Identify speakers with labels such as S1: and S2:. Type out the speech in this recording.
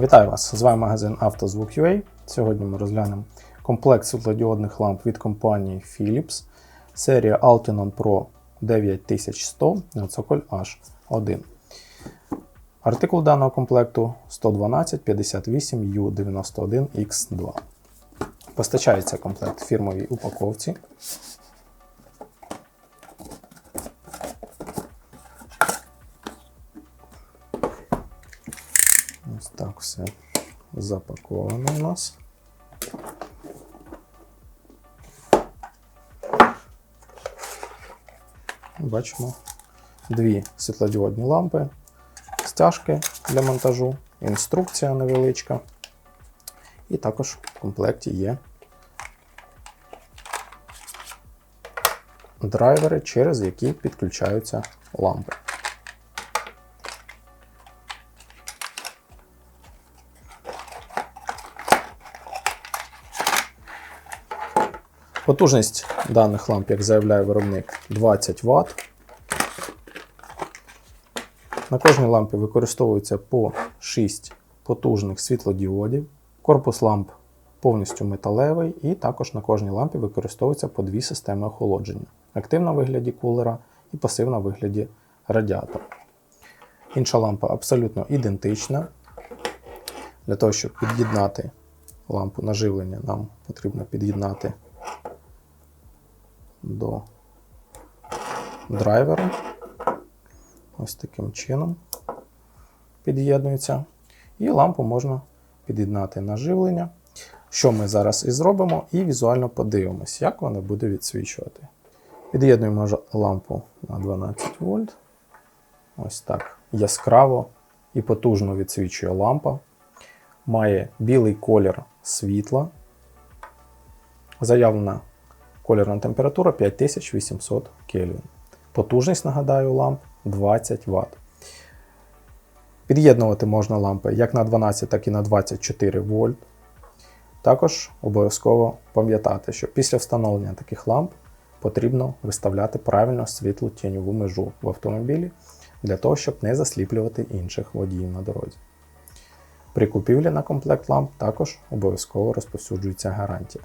S1: Вітаю вас! З вами магазин «Автозвук.UA». Сьогодні ми розглянемо комплект світлодіодних ламп від компанії Philips, серія Altinon Pro 9100 на цоколь H1. Артикул даного комплекту 11258U91X2. Постачається комплект в фірмовій упаковці. Ось так все запаковано у нас. Бачимо дві світлодіодні лампи, стяжки для монтажу, інструкція невеличка. І також в комплекті є драйвери, через які підключаються лампи. Потужність даних ламп, як заявляє виробник, 20 Вт. На кожній лампі використовується по 6 потужних світлодіодів. Корпус ламп повністю металевий, і також на кожній лампі використовується по дві системи охолодження: активна в вигляді кулера і пасивна в вигляді радіатора. Інша лампа абсолютно ідентична. Для того, щоб під'єднати лампу на живлення, нам потрібно під'єднати до драйвера. Ось таким чином під'єднується. І лампу можна під'єднати на живлення. Що ми зараз і зробимо, і візуально подивимось, як вона буде відсвічувати. Під'єднуємо лампу на 12 вольт. Ось так яскраво і потужно відсвічує лампа. Має білий колір світла. Заявлена Колірна температура 5800 Кельвін. Потужність, нагадаю, ламп 20 Вт. Під'єднувати можна лампи як на 12, так і на 24 вольт. Також обов'язково пам'ятати, що після встановлення таких ламп потрібно виставляти правильно світлу тіньову межу в автомобілі для того, щоб не засліплювати інших водіїв на дорозі. При купівлі на комплект ламп також обов'язково розповсюджується гарантія.